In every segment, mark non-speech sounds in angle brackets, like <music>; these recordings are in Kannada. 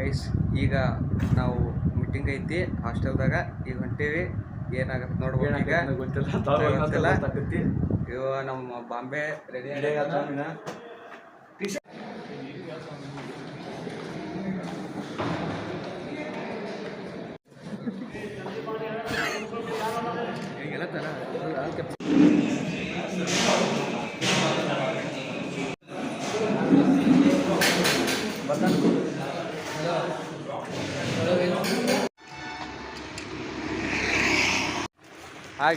ಗೈಸ್ ಈಗ ನಾವು ಮೀಟಿಂಗ್ ಐತಿ ಹಾಸ್ಟೆಲ್ದಾಗ ಈಗ ಹೊಂಟೇವಿ. ಏನಾಗತ್ತೆ ನೋಡ್ಬೋದು ಈಗ. ಗೊತ್ತಿಲ್ಲ. ಇವ ನಮ್ಮ ಬಾಂಬೆ ರೆಡಿ ಹಾಯ್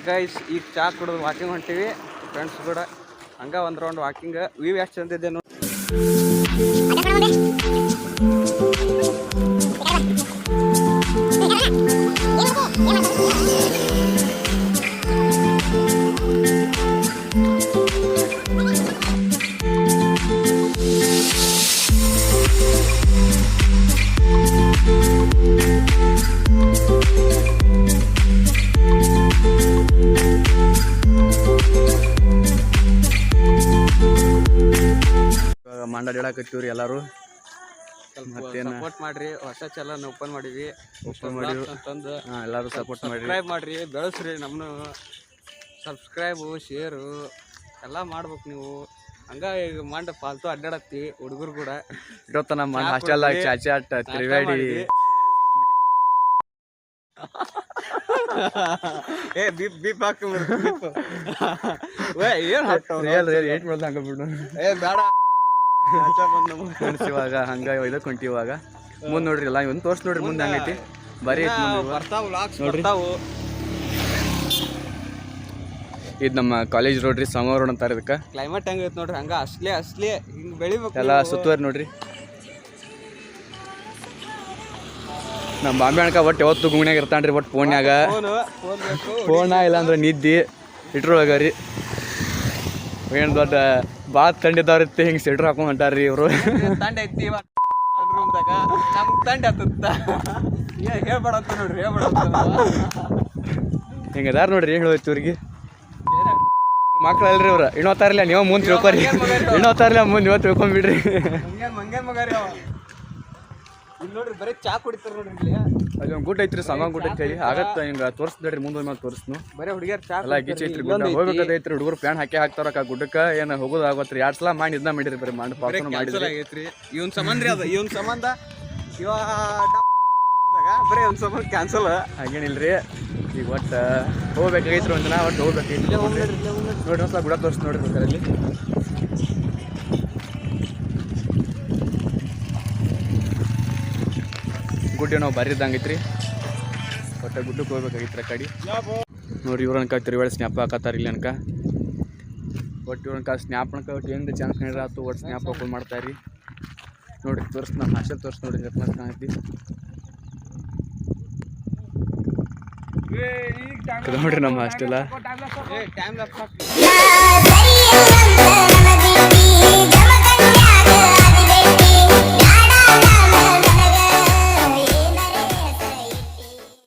ಗೈಸ್ ಈಗ ಚಾ ಕುಡಿದು ವಾಕಿಂಗ್ ಹೊಂಟಿವಿ. ಫ್ರೆಂಡ್ಸ್ ಕೂಡ ಹಂಗ ಒಂದು ರೌಂಡ್ ವಾಕಿಂಗ್ ವ್ಯೂ ಎಷ್ಟು ಚಂದ ಇದೆ ನೋಡಿ. ಮಂಡ ಇಡಾಕತ್ತೀವ್ರಿ ಎಲ್ಲರೂ. ಮತ್ತೇನ? ಸಪೋರ್ಟ್ ಮಾಡ್ರಿ ಹೊಸ ಚಾನಲ್ ಓಪನ್ ಮಾಡಿವಿ ಓಪನ್ ಮಾಡಿ ಅಂತಂದು ಹಾಂ ಎಲ್ಲರೂ ಸಪೋರ್ಟ್ ಮಾಡಿರಿ. ಸಬ್ಸ್ಕ್ರೈಬ್ ಮಾಡ್ರಿ ಬೆಳೆಸ್ರಿ ನಮ್ಮನ್ನು ಸಬ್ಸ್ಕ್ರೈಬು ಶೇರು ಎಲ್ಲ ಮಾಡ್ಬೇಕು ನೀವು. ಹಂಗ ಈಗ ಮಂಡ ಫಾಲ್ತು ಅಡ್ಡಾಡತ್ತಿ ಹುಡುಗರು ಕೂಡ. ಇವತ್ತು ನಮ್ಮ ಹಾಸ್ಟೆಲ್ ಚಾಚಾಟ್ ತಿರುಗಾಡಿ ಏ ಬೀಪ್ ಬೀಪ್ ಹಾಕಿ <laughs> ಏನ್ ಹಾಕ್ತಾವ್ ಏನ್ ಏಟ್ ಮಾಡ್ದ ಹಂಗ ಬಿಡು. ಏ ಬೇಡ. ಫ್ರೆಂಡ್ಸ್ ಇವಾಗ ಹಂಗ ಇದಕ್ಕೆ ಹೊಂಟಿ ಇವಾಗ. ಮುಂದೆ ನೋಡ್ರಿ ಎಲ್ಲ ಇವನ್ ತೋರ್ಸ್ ನೋಡ್ರಿ ಮುಂದೆ ಹಂಗೈತಿ. ಬರೀ ನೋಡ್ರಿ. ಇದು ನಮ್ಮ ಕಾಲೇಜ್ ರೋಡ್ ರೀ ಸಮ ರೋಡ್ ಅಂತಾರೆ ಇದಕ್ಕೆ. ಕ್ಲೈಮೇಟ್ ಹೆಂಗೈತೆ ನೋಡ್ರಿ ಹಂಗ ಅಸ್ಲಿ ಅಸ್ಲಿ ಹಿಂಗ್ ಬೆಳಿಬೇಕು ಎಲ್ಲ. ಸುತ್ತುವರಿ ನೋಡ್ರಿ. ನಮ್ಮ ಬಾಂಬೆ ಅಣ್ಕ ಒಟ್ಟು ಯಾವತ್ತು ಗುಂಗ್ನ್ಯಾಗ ಇರ್ತಾನ್ರಿ ಒಟ್ಟು ಫೋನ್ಯಾಗ. ಫೋನ ಇಲ್ಲಾಂದ್ರೆ ನಿದ್ದಿ ಇಟ್ರೊಳಗ ರೀ. ಏನು ದೊಡ್ಡ ಬಾತ್ ತಂಡಿದ್ದವ್ರ ಹಿಂಗೆ ಸಿಟ್ರ್ ಹಾಕೊಂಡ್ ಇವರು ತಂಡ ಐತಿ ರೂಮ್ದಾಗ ನಮ್ಗ್ ತಂಡ ಹತ್ತತ್ತ ಏ ಹೇಳ್ಬೇಡ ಅಂತ ನೋಡ್ರಿ ಹೇಳ್ಬೇಡ ಹಿಂಗೆ ಅದಾರ ನೋಡ್ರಿ ಏನು ಹೇಳೋಯ್ತು ಇವ್ರಿಗೆ ಮಕ್ಳು ಅಲ್ರಿ ಇವ್ರು ಇನ್ನೋತಾರಿಲ್ಲ ನೀವು ಮುಂದೆ ತಿಳ್ಕೊರಿ ಇನ್ನೋತಾರಿಲ್ಲ ಮುಂದೆ ನೀವು ತಿಳ್ಕೊಂಬಿಡ್ರಿ ಮಂಗೇನ್ ಮಂಗೇನ್ ಮಗ ರೀ ಅವ ಇಲ್ಲಿ ನೋಡ್ರಿ ಬರೀ ಚಾ ಕುಡಿತಾರ ನೋಡ್ರಿ ಇಲ್ಲಿ. ಅಲ್ಲಿ ಒಂದು ಗುಡ್ ಐತ್ರಿ ಸಂಗ ಗುಡ್ ಐತಿ ಆಗತ್ತ ಆಗತ್ತೆ ತೋರ್ಸ್ ತೋರಿಸ್ಬೇಡ್ರಿ ಮುಂದೆ ಮೇಲೆ ತೋರಿಸ್ನು. ಬರೀ ಹುಡುಗಿಯರ್ ಚಾ ಎಲ್ಲ ಗಿಚ್ಚಿ ಐತ್ರಿ ಗುಡ್ಡ ಹೋಗ್ಬೇಕಾದೈತ್ರಿ ಹುಡುಗರು ಪ್ಯಾನ್ ಹಾಕಿ ಹಾಕ್ತಾರ ಗುಡ್ಡಕ್ಕ ಏನ ಹೋಗೋದು ಆಗತ್ರಿ. ಎರಡು ಸಲ ಮಾಡಿ ಇದನ್ನ ಮಾಡಿರಿ ಬರೀ ಮಾಡಿ ಕ್ಯಾನ್ಸಲ್ ಮಾಡಿದ್ರಿ. ಆಗೈತ್ರಿ. ಇವನ್ ಸಂಬಂಧ ಅದ ಇವನ್ ಸಂಬಂಧ. ಇವ ಡಬ್ ಇದ್ದಾಗ ಬರೀ ಒಂದ್ ಸಂಬಂಧ ಕ್ಯಾನ್ಸಲ್ ಹಾಗೇನಿಲ್ರಿ ಈಗ ಒಟ್ಟು ಹೋಗ್ಬೇಕಾಗೈತ್ರಿ ಒಂದಿನ ಒಟ್ಟು ಹೋಗ್ಬೇಕೈತ್ರಿ ನೋಡ್ರಿ ಒಂದ್ಸಲ ಗುಡ ತೋರಿಸ್ ನೋಡ್ರಿ ಬೇಕಾರಲ್ಲಿ ಗುಡ್ಡ ನಾವು ರೀ ಒಟ್ಟು ಗುಡ್ಡಕ್ಕೆ ಹೋಗ್ಬೇಕಾಗಿತ್ತು ಆ ಕಡೆ. ನೋಡ್ರಿ ಇವ್ರ ಅನ್ಕ ಒಳ್ಳೆ ಸ್ನ್ಯಾಪ್ ಹಾಕತ್ತಾರ ಇಲ್ಲಿ ಅನ್ಕ. ಒಟ್ಟು ಇವ್ರನ್ನ ಅನ್ಕ ಸ್ನ್ಯಾಪ್ ಅನ್ಕ ಒಟ್ಟು ಏನು ಚಾನ್ಸ್ ಆಯ್ತು ಒಟ್ಟು ಸ್ನ್ಯಾಪ್ ಹಾಕೊಂಡು ಮಾಡ್ತಾರ್ರಿ ನೋಡಿರಿ ತೋರಿಸ್ ನಮ್ಮ ಹಾಸ್ಟೆಲ್ ತೋರಿಸ್ ನೋಡಿ ಎಷ್ಟು ಮಸ್ತ್ ಕಾಣೈತಿ ನೋಡ್ರಿ ನಮ್ಮ ಹಾಸ್ಟೆಲ.